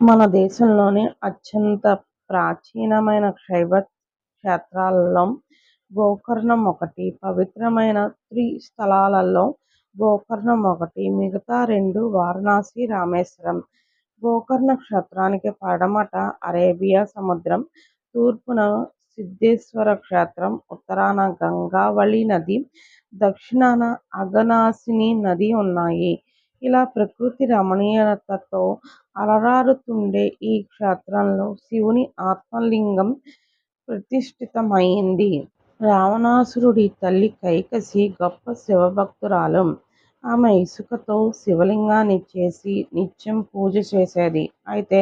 మన దేశంలోని అత్యంత ప్రాచీనమైన శైవ క్షేత్రాలలో గోకర్ణం ఒకటి. పవిత్రమైన త్రిస్థలాలలో గోకర్ణం ఒకటి. మిగతా రెండు వారణాసి, రామేశ్వరం. గోకర్ణ క్షేత్రానికి పడమట అరేబియా సముద్రం, తూర్పున సిద్ధేశ్వర క్షేత్రం, ఉత్తరాన గంగావళి నది, దక్షిణాన అఘనాశిని నది ఉన్నాయి. ఇలా ప్రకృతి రమణీయతతో అలరారుతుండే ఈ క్షేత్రంలో శివుని ఆత్మలింగం ప్రతిష్ఠితమైంది. రావణాసురుడి తల్లి కైకసి గొప్ప శివభక్తురాలు. ఆమె ఇసుకతో శివలింగాన్ని చేసి నిత్యం పూజ చేసేది. అయితే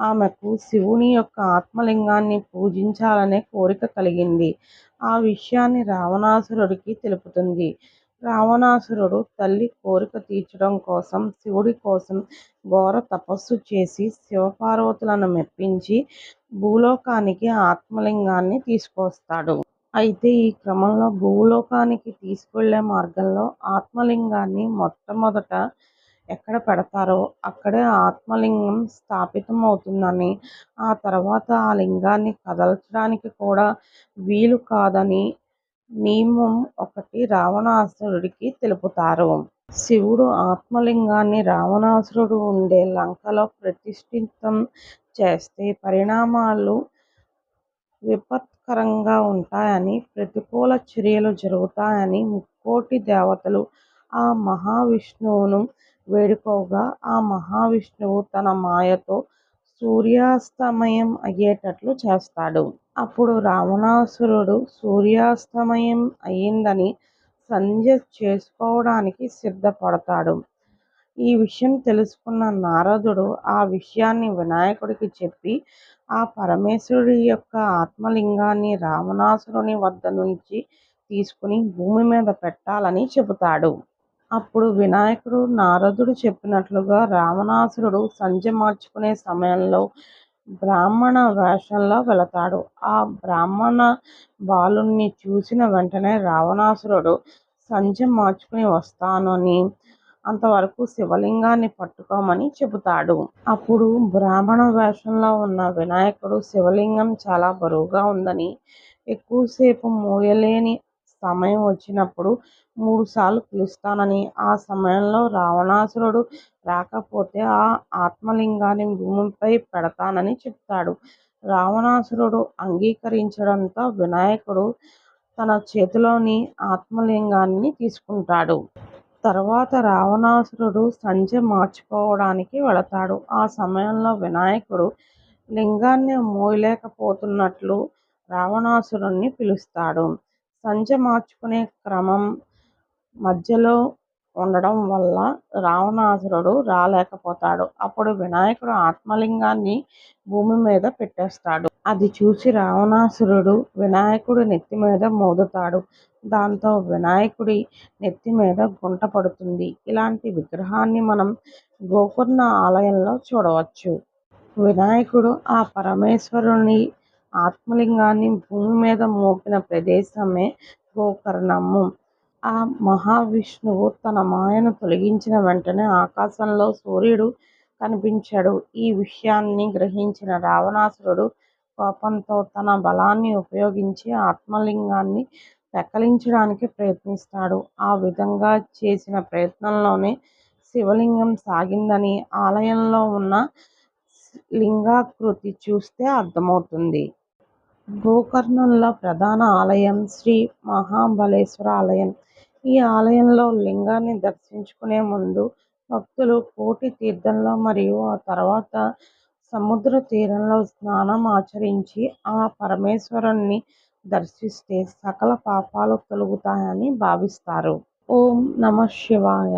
ఆమెకు శివుని యొక్క ఆత్మలింగాన్ని పూజించాలనే కోరిక కలిగింది. ఆ విషయాన్ని రావణాసురుడికి తెలుపుతుంది. రావణాసురుడు తల్లి కోరిక తీర్చడం కోసం శివుడి కోసం ఘోర తపస్సు చేసి శివపార్వతులను మెప్పించి భూలోకానికి ఆత్మలింగాన్ని తీసుకొస్తాడు అయితే ఈ క్రమంలో భూలోకానికి తీసుకువెళ్ళే మార్గంలో ఆత్మలింగాన్ని మొట్టమొదట ఎక్కడ పెడతారో అక్కడే ఆత్మలింగం స్థాపితమవుతుందని, ఆ తర్వాత ఆ లింగాన్ని కదల్చడానికి కూడా వీలు కాదని నియమం ఒకటి రావణాసురుడికి తెలుపుతారు. శివుడు ఆత్మలింగాన్ని రావణాసురుడు ఉండే లంకలో ప్రతిష్ఠితం చేస్తే పరిణామాలు విపత్కరంగా ఉంటాయని, ప్రతికూల చర్యలు జరుగుతాయని ముక్కోటి దేవతలు ఆ మహావిష్ణువును వేడుకోగా ఆ మహావిష్ణువు తన మాయతో సూర్యాస్తమయం అయ్యేటట్లు చేస్తాడు. అప్పుడు రావణాసురుడు సూర్యాస్తమయం అయిందని సంధ్య చేసుకోవడానికి సిద్ధపడతాడు. ఈ విషయం తెలుసుకున్న నారదుడు ఆ విషయాన్ని వినాయకుడికి చెప్పి ఆ పరమేశ్వరుడి యొక్క ఆత్మలింగాన్ని రావణాసురుని వద్ద నుంచి తీసుకుని భూమి మీద పెట్టాలని చెబుతాడు. అప్పుడు వినాయకుడు నారదుడు చెప్పినట్లుగా రావణాసురుడు సంజ మార్చుకునే సమయంలో బ్రాహ్మణ వేషంలో వెళతాడు. ఆ బ్రాహ్మణ బాలుణ్ణి చూసిన వెంటనే రావణాసురుడు సంజ మార్చుకుని వస్తానని, అంతవరకు శివలింగాన్ని పట్టుకోమని చెబుతాడు. అప్పుడు బ్రాహ్మణ వేషంలో ఉన్న వినాయకుడు శివలింగం చాలా బరువుగా ఉందని, ఎక్కువసేపు మోయలేని సమయం వచ్చినప్పుడు మూడుసార్లు పిలుస్తానని, ఆ సమయంలో రావణాసురుడు రాకపోతే ఆ ఆత్మలింగాన్ని భూమిపై పెడతానని చెప్తాడు రావణాసురుడు అంగీకరించడంతో వినాయకుడు తన చేతిలోని ఆత్మలింగాన్ని తీసుకుంటాడు. తర్వాత రావణాసురుడు సంజ మార్చుకోవడానికి వెళతాడు. ఆ సమయంలో వినాయకుడు లింగాన్ని మోయలేకపోతున్నట్లు రావణాసురుణ్ణి పిలుస్తాడు. సంధ్య మార్చుకునే క్రమం మధ్యలో ఉండడం వల్ల రావణాసురుడు రాలేకపోతాడు. అప్పుడు వినాయకుడు ఆత్మలింగాన్ని భూమి మీద పెట్టేస్తాడు. అది చూసి రావణాసురుడు వినాయకుడి నెత్తి మీద మోదుతాడు. దాంతో వినాయకుడి నెత్తి మీద గుంట పడుతుంది. ఇలాంటి విగ్రహాన్ని మనం గోకర్ణ ఆలయంలో చూడవచ్చు. వినాయకుడు ఆ పరమేశ్వరుని ఆత్మలింగాన్ని భూమి మీద మోపిన ప్రదేశమే గోకర్ణము. ఆ మహావిష్ణువు తన మాయను తొలగించిన వెంటనే ఆకాశంలో సూర్యుడు కనిపించాడు ఈ విషయాన్ని గ్రహించిన రావణాసురుడు కోపంతో తన బలాన్ని ఉపయోగించి ఆత్మలింగాన్ని పెక్కలించడానికి ప్రయత్నిస్తాడు. ఆ విధంగా చేసిన ప్రయత్నంలోనే శివలింగం సాగిందని ఆలయంలో ఉన్న లింగాకృతి చూస్తే అర్థమవుతుంది. గోకర్ణంలో ప్రధాన ఆలయం శ్రీ మహాబలేశ్వర ఆలయం. ఈ ఆలయంలో లింగాన్ని దర్శించుకునే ముందు భక్తులు కోటి తీర్థంలో మరియు ఆ తర్వాత సముద్ర తీరంలో స్నానం ఆచరించి ఆ పరమేశ్వరుణ్ణి దర్శిస్తే సకల పాపాలు తొలగుతాయని భావిస్తారు. ఓం నమఃశివాయ